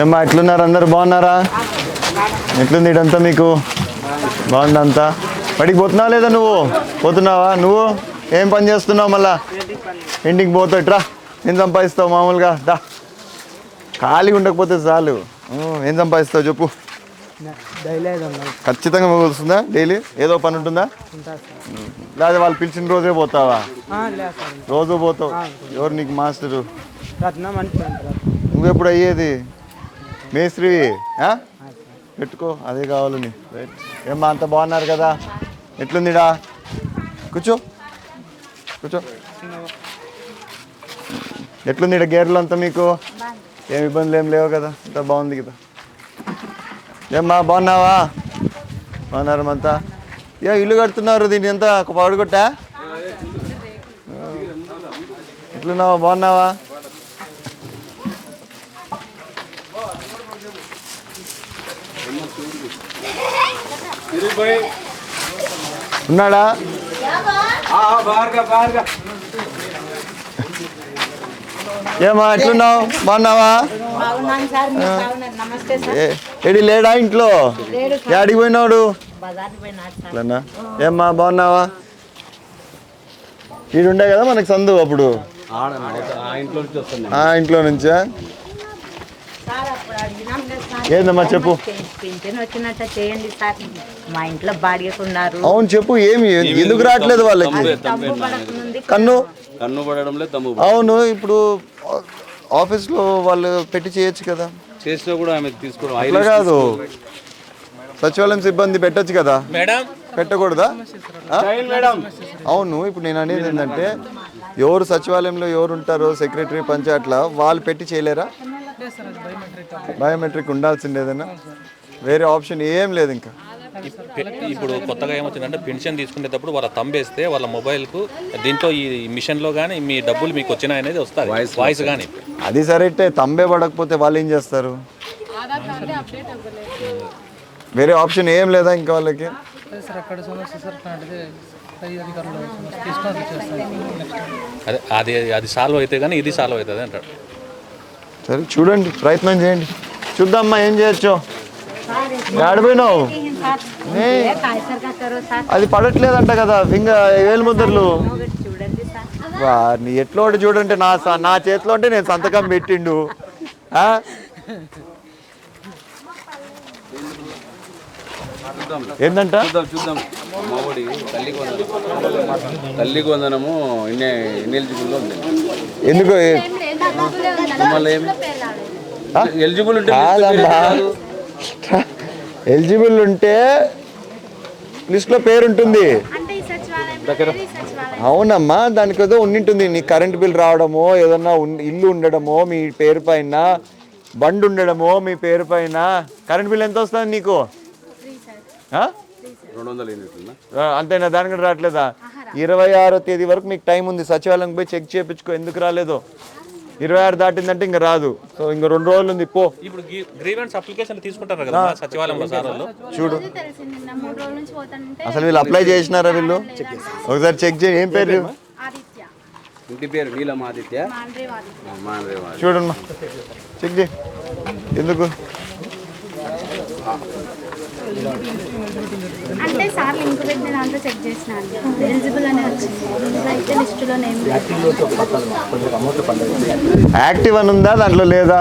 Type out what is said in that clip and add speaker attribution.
Speaker 1: ఏమ్మా ఎట్లున్నారు? అందరు బాగున్నారా? ఎట్లుంది ఇదంతా మీకు? బాగుంది అంతా? బడికి పోతున్నావా లేదా నువ్వు? పోతున్నావా? నువ్వు? ఏం పని చేస్తున్నావు మళ్ళా? ఇంటికి పోతావు ఇట్రా. ఏం సంపాదిస్తావు మామూలుగా? దా. ఖాళీగా ఉండకపోతే చాలు. ఏం సంపాదిస్తావు చెప్పు. ఖచ్చితంగా వస్తుందా డైలీ? ఏదో పని ఉంటుందా? లేదా వాళ్ళు పిలిచిన రోజే పోతావా? రోజు పోతావు. ఎవరు నీకు మాస్టరు? నువ్వెప్పుడు అయ్యేది? మేస్త్రీ పెట్టుకో అదే కావాలని ఏమ్మా అంత బాగున్నారు కదా. ఎట్లుందిడా? కూర్చో. కూర్చో. ఎట్లుంది గేర్లు అంతా మీకు? ఏం ఇబ్బందులు ఏం లేవు కదా. అంత బాగుంది కదా. ఏమ్మా బాగున్నావా? బాగున్నారు అంతా ఏ ఇల్లు కడుతున్నారు దీన్ని ఎంత పడగొట్టా ఎట్లున్నావా? బాగున్నావా? ఉన్నాడా? ఏమా ఎట్లున్నావు? బాగున్నావా? ఏడి లేడా ఇంట్లో? యాడికి పోయినాడు? ఏమ్మా బాగున్నావా? ఈడుండే కదా మనకు సందు అప్పుడు? ఆ ఇంట్లో నుంచా
Speaker 2: సార్ అప్పుడు అడిగినాం కదా సార్
Speaker 1: ఏందమ్మా చెప్పు.
Speaker 2: పెన్- పింఛన్ వచ్చినట్టు చేయండి సార్. మా ఇంట్లో బాడిగకున్నారు
Speaker 1: అవును చెప్పు ఏమి? ఎందుకు రావట్లేదు వాళ్ళకి? కన్ను?
Speaker 3: కన్ను పడడం. లేదు
Speaker 1: అవును ఇప్పుడు ఆఫీస్లో వాళ్ళు పెట్టి చేయొచ్చు కదా.
Speaker 3: చేసినా కూడా ఆమె తీసుకోవడం
Speaker 1: కాదు. సచివాలయం సిబ్బంది పెట్టొచ్చు కదా.
Speaker 3: మేడం.
Speaker 1: పెట్టకూడదా? అవును ఇప్పుడు నేను అనేది ఏంటంటే ఎవరు సచివాలయంలో ఎవరు ఉంటారో సెక్రటరీ పంచాయట్ల వాళ్ళు పెట్టి చేయలేరా? బయోమెట్రిక్ ఉండాల్సిందేదన్నా వేరే ఆప్షన్ ఏం లేదు ఇంకా.
Speaker 4: ఇప్పుడు కొత్తగా ఏమొచ్చిందంటే పెన్షన్ తీసుకునేటప్పుడు వాళ్ళ తంబేస్తే వాళ్ళ మొబైల్కు దీంట్లో ఈ మిషన్లో కానీ మీ డబ్బులు మీకు వచ్చినాయి అనేది వస్తుంది. వాయిస్ కానీ
Speaker 1: అది సరైతే తంబే పడకపోతే వాళ్ళు ఏం చేస్తారు? వేరే ఆప్షన్ ఏం లేదా ఇంకా వాళ్ళకి?
Speaker 4: అదే అది అది సాల్వ్ అయితే కానీ ఇది సాల్వ్ అవుతుంది అంటాడు
Speaker 1: సరే చూడండి ప్రయత్నం చేయండి. చూద్దామ్మా ఏం చేయొచ్చు? ఆడిపోయినావు. అది పడట్లేదంట కదా ఫింగర్ వేలు ముద్రలు. వారిని ఎట్లా ఒకటి చూడంటే నా నా చేతిలో ఉంటే నేను సంతకం పెట్టిండు.
Speaker 3: చూద్దాం మావడి తల్లికి వందనం తల్లికి వందనము ఇన్ని ఇన్ఎలిజిబుల్ ఉంది.
Speaker 1: ఎందుకు?
Speaker 3: ఎలిజిబుల్ ఉంటే
Speaker 1: కాదమ్మా. ఎలిజిబుల్ ఉంటే లిస్ట్లో పేరు ఉంటుంది. అవునమ్మా దానికి ఏదో ఉండింటుంది నీ కరెంట్ బిల్ రావడమో ఏదన్నా ఇల్లు ఉండడమో మీ పేరు పైన బండి ఉండడమో మీ పేరు పైన కరెంట్ బిల్ ఎంత వస్తుంది నీకు? అంతేనా? దానికి రావట్లేదా? ఇరవై ఆరో తేదీ వరకు మీకు టైం ఉంది. సచివాలయం పోయి చెక్ చేయించుకో ఎందుకు రాలేదు? ఇరవై ఆరు దాటిందంటే ఇంకా రాదు. సో ఇంకా రెండు రోజులు ఉంది పో.
Speaker 4: ఇప్పుడు గ్రీవెన్స్ అప్లికేషన్ తీసుకుంటారు కదా సచివాలయంలో సార్ వాళ్ళు?
Speaker 1: చూడు.
Speaker 5: తెలిసింది నిన్న మూడు రోజుల నుంచి పోతానంటే
Speaker 1: అసలు వీళ్ళు అప్లై చేసినారా వీళ్ళు? ఒకసారి చెక్ చేయి ఏం పేరు?
Speaker 5: ఆదిత్య.
Speaker 3: ఇంటి పేరు నీలం ఆదిత్య.
Speaker 1: చూడమ్మా. చెక్ చేయి. ఎందుకు?
Speaker 5: అంటే సార్ లింక్ పెట్టిన దాంట్లో చెక్ చేసినాను ఎలిజిబుల్ అనే వచ్చింది.
Speaker 1: యాక్టివ్ అని ఉందా దాంట్లో లేదా?